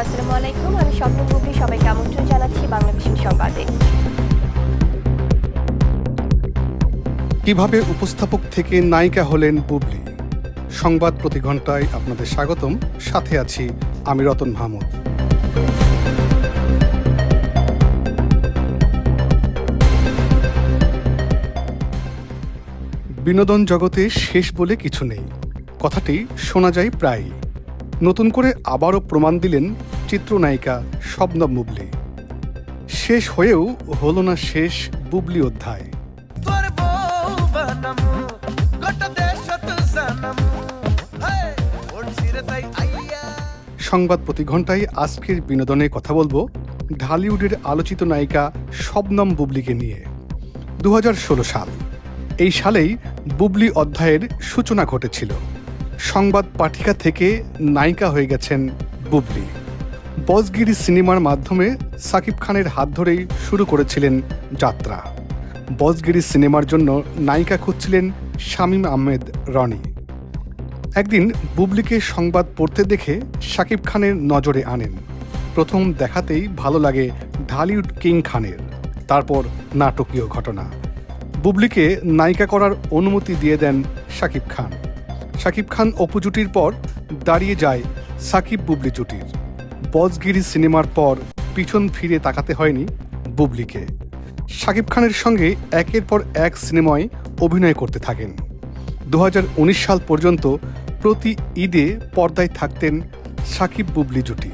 আসসালামু আলাইকুম। আমি স্বপ্ন সবাইকে আমন্ত্রণ জানাচ্ছি বাংলা সংবাদে। কীভাবে উপস্থাপক থেকে নায়িকা হলেন বুবলি? সংবাদ প্রতি ঘন্টায় আপনাদের স্বাগতম। সাথে আছি আমি রতন মাহমুদ। বিনোদন জগতে শেষ বলে কিছু নেই। কথাটি শোনা যায় প্রায়ই। নতুন করে আবারও প্রমাণ দিলেন চিত্রনায়িকা শবনম বুবলি। শেষ হয়েও হল না শেষ বুবলি অধ্যায়। সংবাদ প্রতি ঘন্টায় আজকের বিনোদনে কথা বলব ঢালিউডের আলোচিত নায়িকা শবনম বুবলিকে নিয়ে। দু হাজার ষোলো সাল। এই সালেই বুবলি অধ্যায়ের সূচনা ঘটেছিল। সংবাদ পাঠিকা থেকে নায়িকা হয়ে গেছেন বুবলি। বসগিরি সিনেমার মাধ্যমে সাকিব খানের হাত ধরেই শুরু করেছিলেন যাত্রা। বসগিরি সিনেমার জন্য নায়িকা খুঁজছিলেন শামীম আহমেদ, রনি। একদিন বুবলিকে সংবাদ পড়তে দেখে শাকিব খানের নজরে আনেন। প্রথম দেখাতেই ভালো লাগে ঢালিউড কিং খানের, তারপর নাটকীয় ঘটনা। বুবলিকে নায়িকা করার অনুমতি দিয়ে দেন শাকিব খান। শাকিব খান অপু জুটির পর দাঁড়িয়ে যায় সাকিব বুবলি জুটির। বজগিরি সিনেমার পর পিছন ফিরে তাকাতে হয়নি বুবলিকে। শাকিব খানের সঙ্গে একের পর এক সিনেমায় অভিনয় করতে থাকেন। দু হাজার উনিশ সাল পর্যন্ত প্রতি ঈদে পর্দায় থাকতেন সাকিব বুবলি জুটি।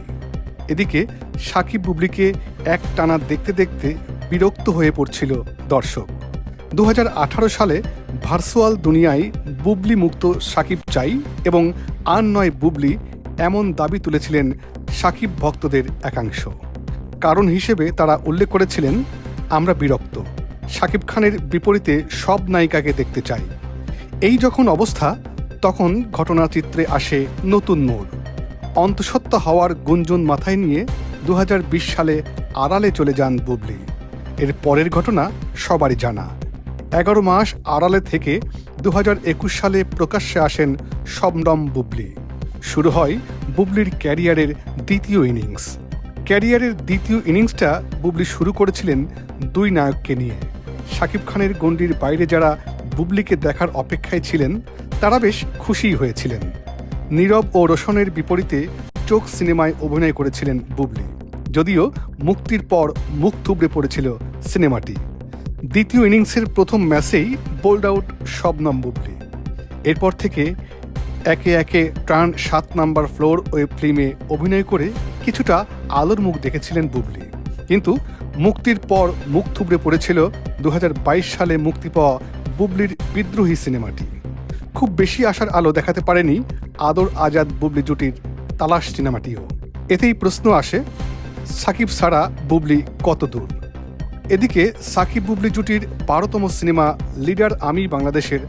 এদিকে সাকিব বুবলিকে এক টানা দেখতে দেখতে বিরক্ত হয়ে পড়ছিল দর্শক। দু হাজার আঠারো সালে ভার্চুয়াল দুনিয়ায় বুবলি মুক্ত সাকিব চাই এবং আর নয় বুবলি এমন দাবি তুলেছিলেন সাকিব ভক্তদের একাংশ। কারণ হিসেবে তারা উল্লেখ করেছিলেন, আমরা বিরক্ত। সাকিব খানের বিপরীতে সব নায়িকাকে দেখতে চাই। এই যখন অবস্থা, তখন ঘটনাচিত্রে আসে নতুন মোড়। অন্তঃসত্ত্বা হওয়ার গুঞ্জন মাথায় নিয়ে দু হাজার বিশ সালে আড়ালে চলে যান বুবলি। এর পরের ঘটনা সবারই জানা। এগারো মাস আড়ালে থেকে দু একুশ সালে প্রকাশ্যে আসেন শবনম বুবলি। শুরু হয় বুবলির ক্যারিয়ারের দ্বিতীয় ইনিংস। ক্যারিয়ারের দ্বিতীয় ইনিংসটা বুবলি শুরু করেছিলেন দুই নায়ককে নিয়ে। শাকিব খানের গণ্ডির বাইরে যারা বুবলিকে দেখার অপেক্ষায় ছিলেন, তারা বেশ খুশি হয়েছিলেন। নীরব ও রোশনের বিপরীতে চোখ সিনেমায় অভিনয় করেছিলেন বুবলি। যদিও মুক্তির পর মুখ থুবড়ে পড়েছিল সিনেমাটি। দ্বিতীয় ইনিংসের প্রথম ম্যাচেই বোল্ড আউট শবনম বুবলি এরপর থেকে একে একে ট্রান সাত নাম্বার ফ্লোর ওয়েব ফিল্মে অভিনয় করে কিছুটা আলোর মুখ দেখেছিলেন বুবলি। কিন্তু মুক্তির পর মুখ থুবড়ে পড়েছিল দু হাজার বাইশ সালে মুক্তি পাওয়া বুবলির বিদ্রোহী সিনেমাটি। খুব বেশি আশার আলো দেখাতে পারেনি আদর আজাদ বুবলি জুটির তালাশ সিনেমাটিও। এতেই প্রশ্ন আসে, সাকিব সারা বুবলি কত দূর? এদিকে সাকিব বুবলি জুটির বারোতম সিনেমা লিডার আমি বাংলাদেশের।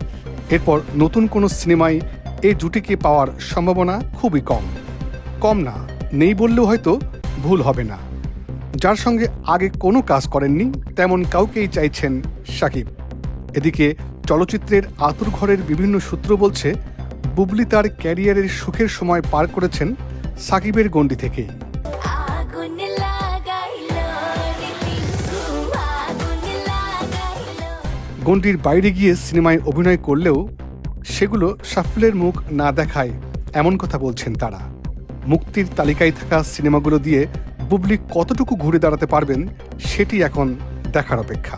এরপর নতুন কোনো সিনেমায় এই জুটিকে পাওয়ার সম্ভাবনা খুবই কম। কম না, নেই বললেও হয়তো ভুল হবে না। যার সঙ্গে আগে কোনো কাজ করেননি, তেমন কাউকেই চাইছেন সাকিব। এদিকে চলচ্চিত্রের আতুর ঘরের বিভিন্ন সূত্র বলছে, বুবলি তার ক্যারিয়ারের সুখের সময় পার করেছেন সাকিবের গণ্ডি থেকেই। গণ্ডির বাইরে গিয়ে সিনেমায় অভিনয় করলেও সেগুলো সাফল্যের মুখ না দেখায় এমন কথা বলছেন তারা। মুক্তির তালিকায় থাকা সিনেমাগুলো দিয়ে বুবলি কতটুকু ঘুরে দাঁড়াতে পারবেন সেটি এখন দেখার অপেক্ষা।